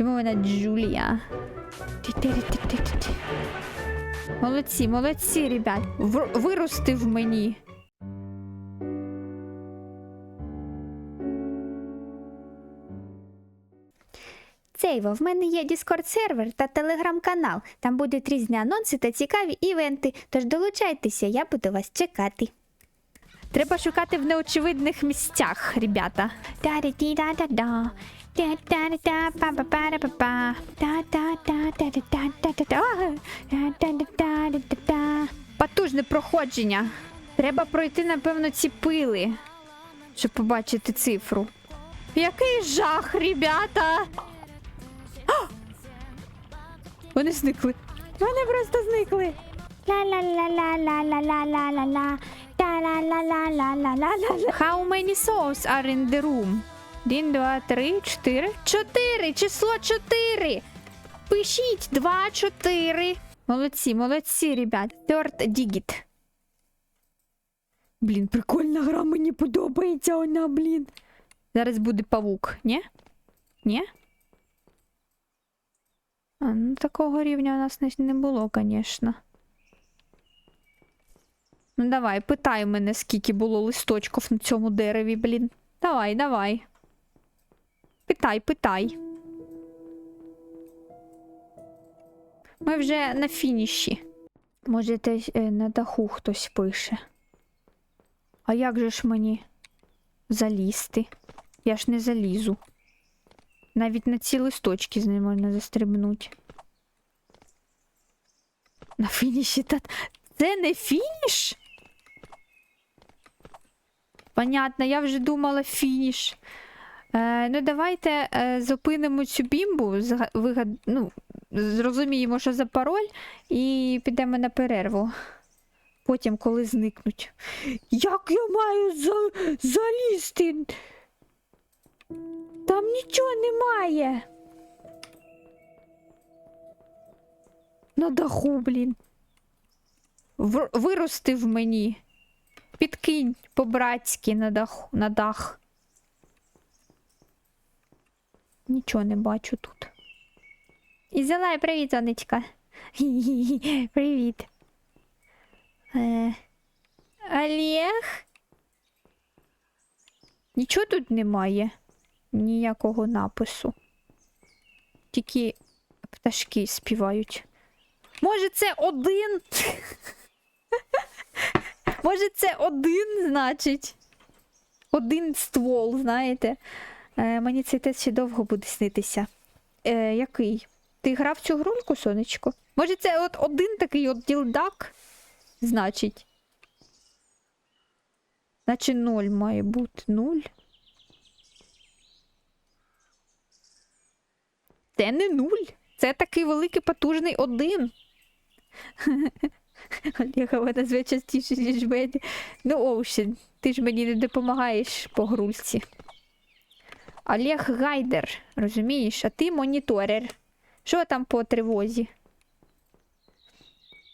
Тому вона Джулія. Молодці, молодці, ребят. В- виростив мені. Цейво, в мене є Discord сервер та телеграм-канал. Там будуть різні анонси та цікаві івенти. Тож долучайтеся, я буду вас чекати. Треба шукати в неочевидних місцях, ребята. Та-ді-ді-да-да-да. Потужне проходження. Треба пройти, напевно, ці пили, щоб побачити цифру. Який жах, ребята! А! Вони зникли. Вони просто зникли. Ла-ла-ла-ла-ла-ла-ла-ла-ла. Та-ла-ла-ла-ла-ла-ла-ла. How many souls are in the room? Один, два, три, чотири. Чотири! Число чотири! Пишіть два, чотири. Молодці, молодці, ребят. Third digit. Блін, прикольна гра, мені подобається вона, блін. Зараз буде павук, ні? Ні? А, ну такого рівня у нас не було, звісно. Ну давай, питай мене, скільки було листочків на цьому дереві, блін. Давай, давай. Питай, питай. Ми вже на фініші. Може, десь е, на даху хтось пише. А як же ж мені залізти? Я ж не залізу. Навіть на ці листочки з ним можна застрибнути. На фініші та. Це не фініш? Понятно, я вже думала фініш. Е, ну, давайте е, зупинимо цю бімбу, зга- вигад... ну, зрозуміємо, що за пароль, і підемо на перерву. Потім, коли зникнуть. Як я маю за... залізти? Там нічого немає. На даху, блін. В... Виростив мені. Підкинь по-братськи на дах, на дах. Нічого не бачу тут. Ізелай, привіт, Сонечка. Привіт. Е... Олег? Нічого тут немає. Ніякого напису. Тільки пташки співають. Може, це один? Може, це один, значить? Один ствол, знаєте. Е, мені цей тест ще довго буде снитися. Е, який? Ти грав цю грульку, сонечко? Може, це от один такий от ділдак? Значить. Значить, ноль має бути. Нуль. Це не нуль. Це такий великий потужний один. Олега вона зве частіше, ніж мене. Ну, Оушен, ти ж мені не допомагаєш по грульці. Олег Гайдер, розумієш, а ти моніторер. Що там по тривозі?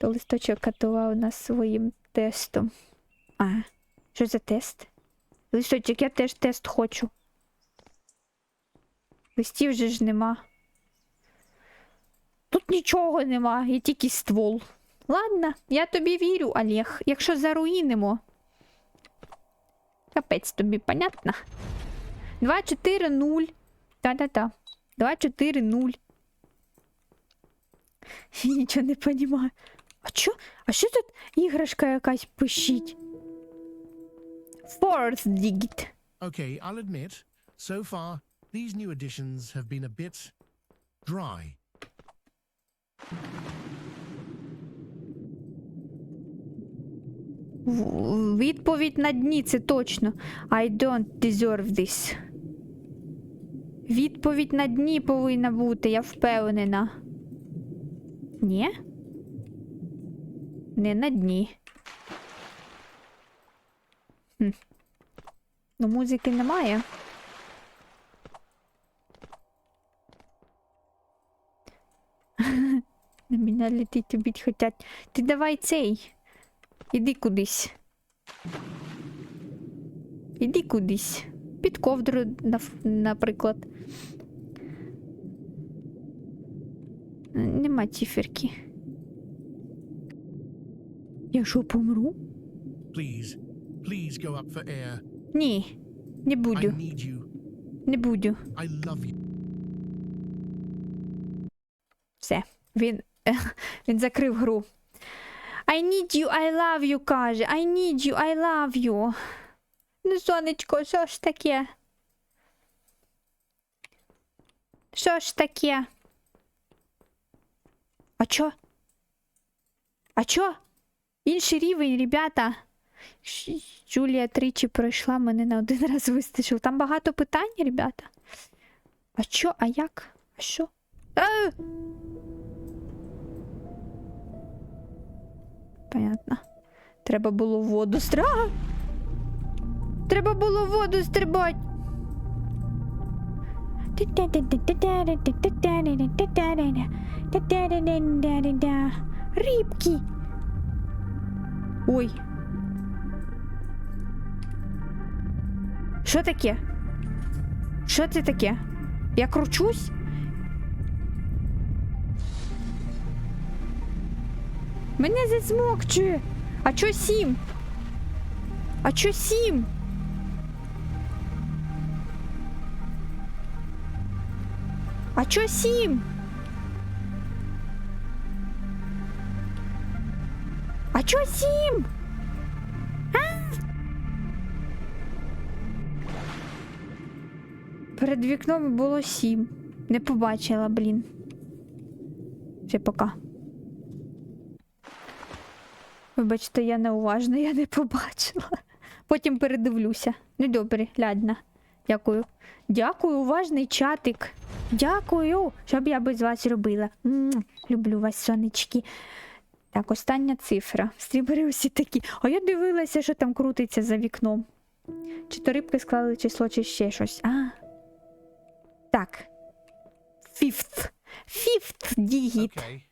То листочок катував нас своїм тестом. А, що за тест? Листочок, я теж тест хочу. Листів же ж нема. Тут нічого нема, є тільки ствол. Ладно, я тобі вірю, Олег, якщо заруїнимо. Капець тобі, понятно? 2, 4, 0. Та-та-та. 2, 4, 0. Я нічого не розумію. А що? А що тут іграшка якась пишіть? Fourth digit. Okay, I'll admit, so far, these new additions have been a bit dry. Відповідь на дні, це точно. I don't deserve this. Відповідь на дні повинна бути, я впевнена. Ні? Не на дні. Хм. Ну, музики немає. На мене летить убить хотять. Ти давай цей. Іди кудись. Іди кудись. Під ковдру, нав- наприклад. Нема циферки. Я що помру? Please, please go up for air. Ні, не I буду, need you. не буду. I love you. Все, він, він закрив гру. I need you, I love you, каже. I need you, I love you. Сонечко, що ж таке? Що ж таке? А чо? А чо? Інший рівень, ребята. Джулія тричі пройшла, мене на один раз вистачило. Там багато питань, ребята. А чо? А як? А що? А! Понятно. Треба було воду стра. Треба було воду стрибать. Рибки. Ой. Що таке? Що це таке? Я кручусь? Мене засмокчує. А чо сім? А чо сім? А чо сім? А чо сім? Перед вікном було сім. Не побачила, блін. Все, пока. Вибачте, я неуважна, я не побачила. Потім передивлюся. Ну добре, лядна. Дякую. Дякую, уважний чатик. Дякую, що б я без вас робила. М, Люблю вас, сонечки. Так, остання цифра. Стрімери усі такі. А я дивилася, що там крутиться за вікном. Чи то рибки склали число, чи ще щось. А. Так. Fifth. Fifth. Okay.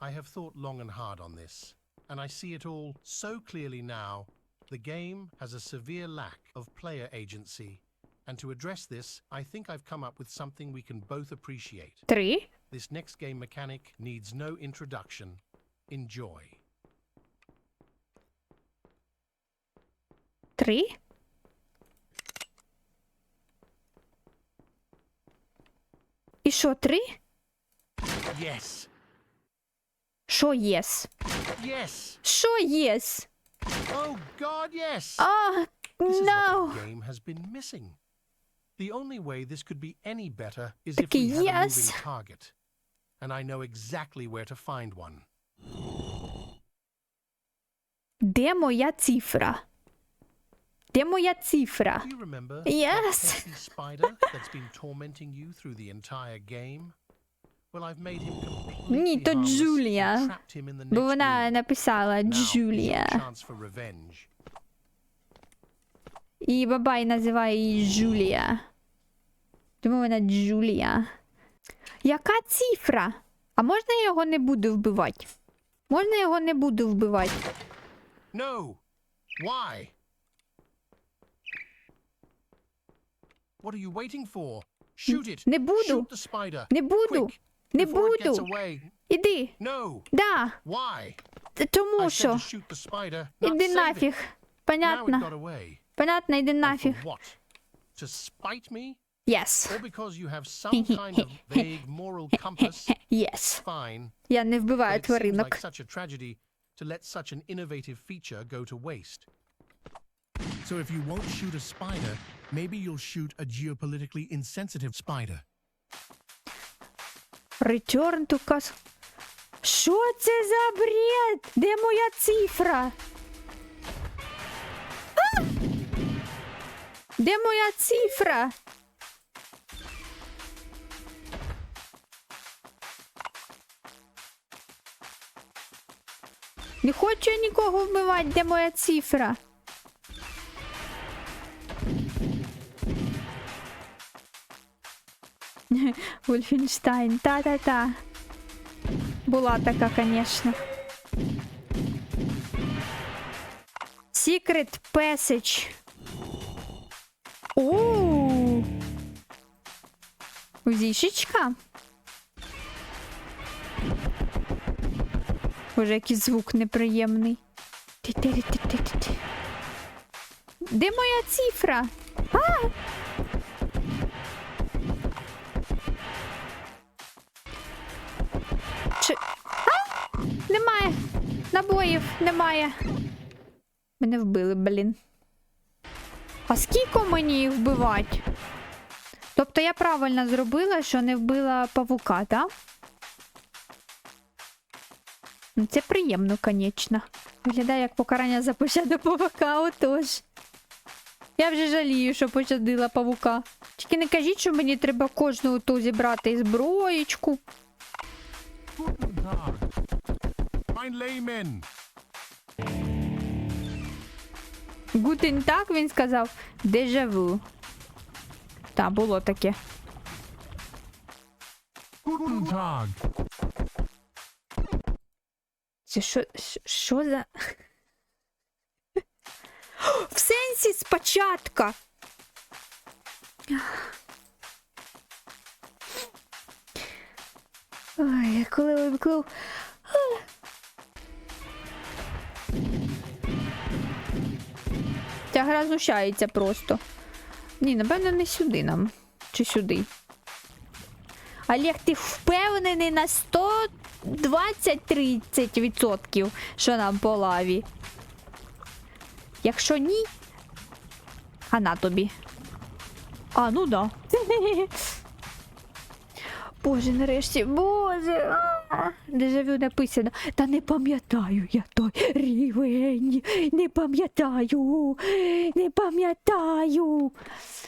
I have thought long and hard on this, and I see it all so clearly now. The game has a severe lack of player agency. And to address this, I think I've come up with something we can both appreciate. Три. This next game mechanic needs no introduction. Enjoy. Три. І що, три? Yes! Що єс? Yes! Що єс? Oh God, yes! А, This is what no. the game has been missing. The only way this could be any better is if we have yes. a moving target. And I know exactly where to find one. Gde moja cifra? Gde moja cifra? Do you remember yes. that spider that's been tormenting you through the entire game? Well, I've made him completely Nie, to Julia. Bo ona napisała Julia. I babaj nazywa jej Julia. Тому вона Джулія. Яка цифра? А можна я його не буду вбивати? Можна я його не буду вбивати? No! Why? What are you waiting for? Shoot it! Не буду. Shoot the spider! Не буду. Quick, Не буду. Іди. No! Да. Why? Тому що. Іди нафіг. Понятно. Понятно, іди нафіг. To spite me? Yes. Or because you have some kind of vague moral compass? Yes. Fine. Я не But вбиваю it seems тваринок. like such a tragedy to let such an innovative feature go to waste. So if you won't shoot a spider, maybe you'll shoot a geopolitically insensitive spider. Return to cast. Що це за бред? Де моя цифра? А! Де моя цифра? Не хочу я нікого вбивати, де моя цифра. Вольфенштайн, та-та-та. Була така, конечно. Secret Passage. О! Боже, який звук неприємний. Де моя цифра? А! Чи... А! Немає. Набоїв немає. Мене вбили, блін. А скільки мені їх вбивати? Тобто я правильно зробила, що не вбила павука, так? Ну, Це приємно, звісно. Виглядає як покарання за пощаду павука, отож. Я вже жалію, що пощадила павука. Тільки не кажіть, що мені треба кожну ту зібрати і зброєчку. Гутен так він сказав. Дежавю. Та, було таке. Guten Tag. Це що, що- за. В сенсі спочатку. Ой, я коли вимкнув. Ця гра знущається просто. Ні, напевно, не сюди нам. Чи сюди. Олег, ти впевнений на 120-30%, що нам по лаві. Якщо ні, а на тобі. А, ну да. Боже, нарешті, боже. Дежавю написано. Та не пам'ятаю я той рівень. Не пам'ятаю. Не пам'ятаю.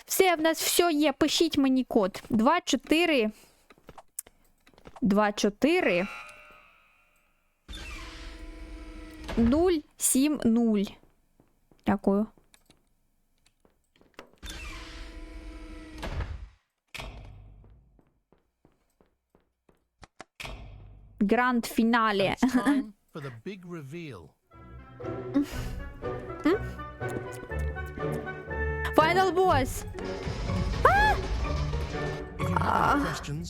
Все, в нас все є. Пишіть мені код. 2, 4. 2, 4. 070. Дякую. Гранд фінале. Final boss. Ah! If you have any questions,